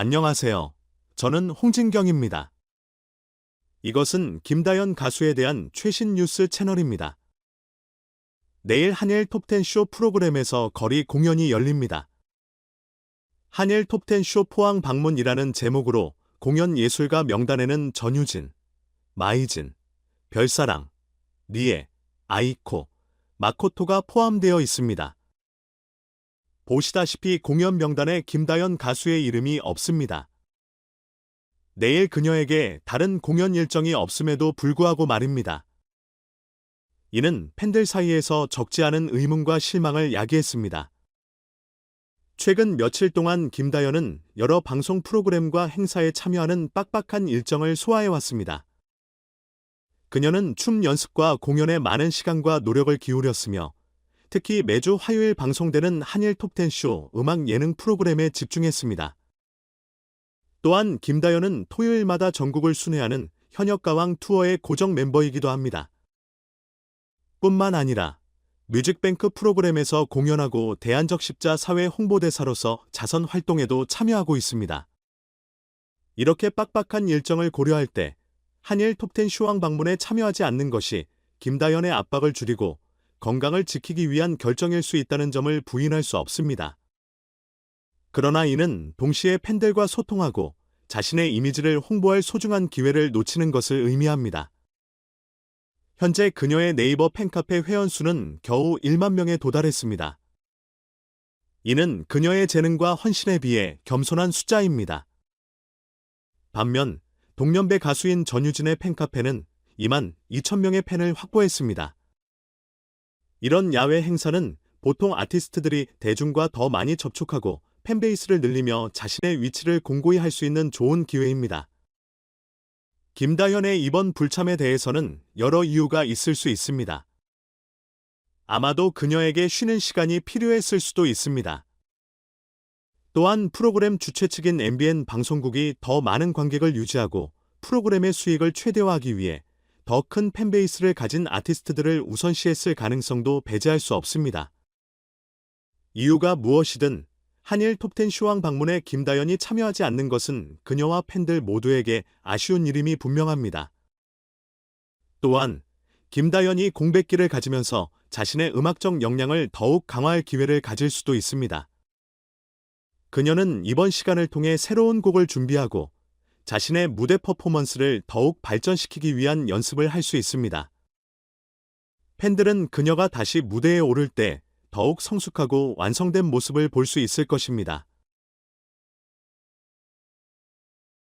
안녕하세요. 저는 홍진경입니다. 이것은 김다연 가수에 대한 최신 뉴스 채널입니다. 내일 한일 톱텐 쇼 프로그램에서 거리 공연이 열립니다. 한일 톱텐 쇼 포항 방문이라는 제목으로 공연 예술가 명단에는 전유진, 마이진, 별사랑, 리에, 아이코, 마코토가 포함되어 있습니다. 보시다시피 공연 명단에 김다연 가수의 이름이 없습니다. 내일 그녀에게 다른 공연 일정이 없음에도 불구하고 말입니다. 이는 팬들 사이에서 적지 않은 의문과 실망을 야기했습니다. 최근 며칠 동안 김다연은 여러 방송 프로그램과 행사에 참여하는 빡빡한 일정을 소화해왔습니다. 그녀는 춤 연습과 공연에 많은 시간과 노력을 기울였으며 특히 매주 화요일 방송되는 한일 톱텐쇼 음악 예능 프로그램에 집중했습니다. 또한 김다연은 토요일마다 전국을 순회하는 현역가왕 투어의 고정 멤버이기도 합니다. 뿐만 아니라 뮤직뱅크 프로그램에서 공연하고 대안적 십자 사회 홍보대사로서 자선 활동에도 참여하고 있습니다. 이렇게 빡빡한 일정을 고려할 때 한일 톱텐 쇼왕 방문에 참여하지 않는 것이 김다연의 압박을 줄이고 건강을 지키기 위한 결정일 수 있다는 점을 부인할 수 없습니다. 그러나 이는 동시에 팬들과 소통하고 자신의 이미지를 홍보할 소중한 기회를 놓치는 것을 의미합니다. 현재 그녀의 네이버 팬카페 회원수는 겨우 1만 명에 도달했습니다. 이는 그녀의 재능과 헌신에 비해 겸손한 숫자입니다. 반면 동년배 가수인 전유진의 팬카페는 2만 2천 명의 팬을 확보했습니다. 이런 야외 행사는 보통 아티스트들이 대중과 더 많이 접촉하고 팬베이스를 늘리며 자신의 위치를 공고히 할 수 있는 좋은 기회입니다. 김다현의 이번 불참에 대해서는 여러 이유가 있을 수 있습니다. 아마도 그녀에게 쉬는 시간이 필요했을 수도 있습니다. 또한 프로그램 주최 측인 MBN 방송국이 더 많은 관객을 유지하고 프로그램의 수익을 최대화하기 위해 더 큰 팬베이스를 가진 아티스트들을 우선시했을 가능성도 배제할 수 없습니다. 이유가 무엇이든 한일 톱텐 쇼왕 방문에 김다연이 참여하지 않는 것은 그녀와 팬들 모두에게 아쉬운 일임이 분명합니다. 또한 김다연이 공백기를 가지면서 자신의 음악적 역량을 더욱 강화할 기회를 가질 수도 있습니다. 그녀는 이번 시간을 통해 새로운 곡을 준비하고 자신의 무대 퍼포먼스를 더욱 발전시키기 위한 연습을 할 수 있습니다. 팬들은 그녀가 다시 무대에 오를 때 더욱 성숙하고 완성된 모습을 볼 수 있을 것입니다.